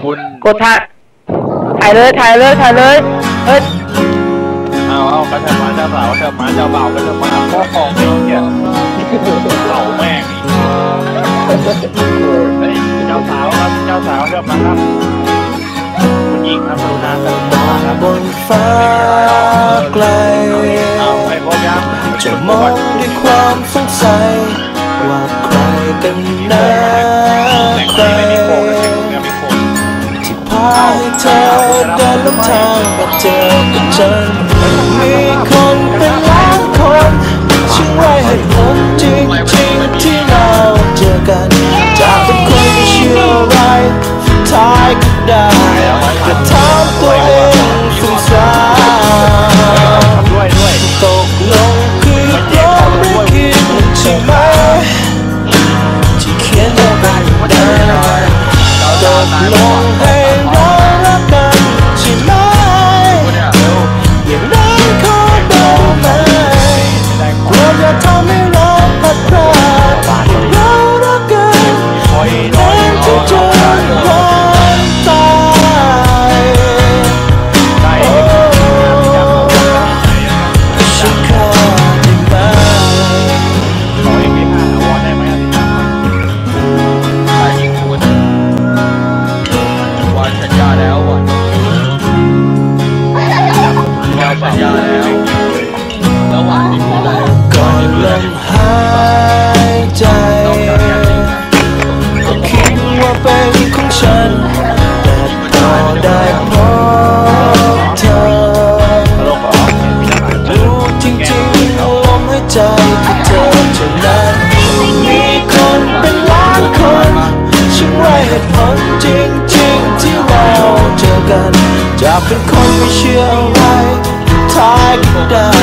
คุณกดถ่ายถ่ายเลยถ่ายเลยถ่ายเลยเอ้ยเอาเอากระเถิบมาเจ้าสาวกระเถิบมาเจ้าบ่าวกระเถิบมาพ่อของเจ้าเนี่ยเผาแม่งอีกเฮ้ยเจ้าสาวครับเจ้าสาวเถิบมาครับคุณหญิงครับกรุณาเถิบมาครับบนฟ้าไกลเอาไปพบยังจะมองด้วยความสงสัยว่าใครกันนะ เธอเดินลงทางมาเจอกับฉัน มีคนเป็นล้านคนช่วยไว้ให้ผลจริงจริงๆที่เราเจอกัน จากเป็นคนไม่เชื่ออะไรท้ายก็ได้แต่ถามตัวเองสงสารด้วยด้วยตกลงคือพร้อมหรือคิดใช่ไหมที่เขียนเอาไว้ได้ตกลงให้ เป็นของฉัน แต่พอได้พบเธอรู้จริงๆลมหายใจที่เธอเท่านั้นมีคนเป็นล้านคนฉันไว้เหตุผลจริงๆที่เราเจอกัน จะเป็นคนไม่เชื่ออะไรท้ายก็ได้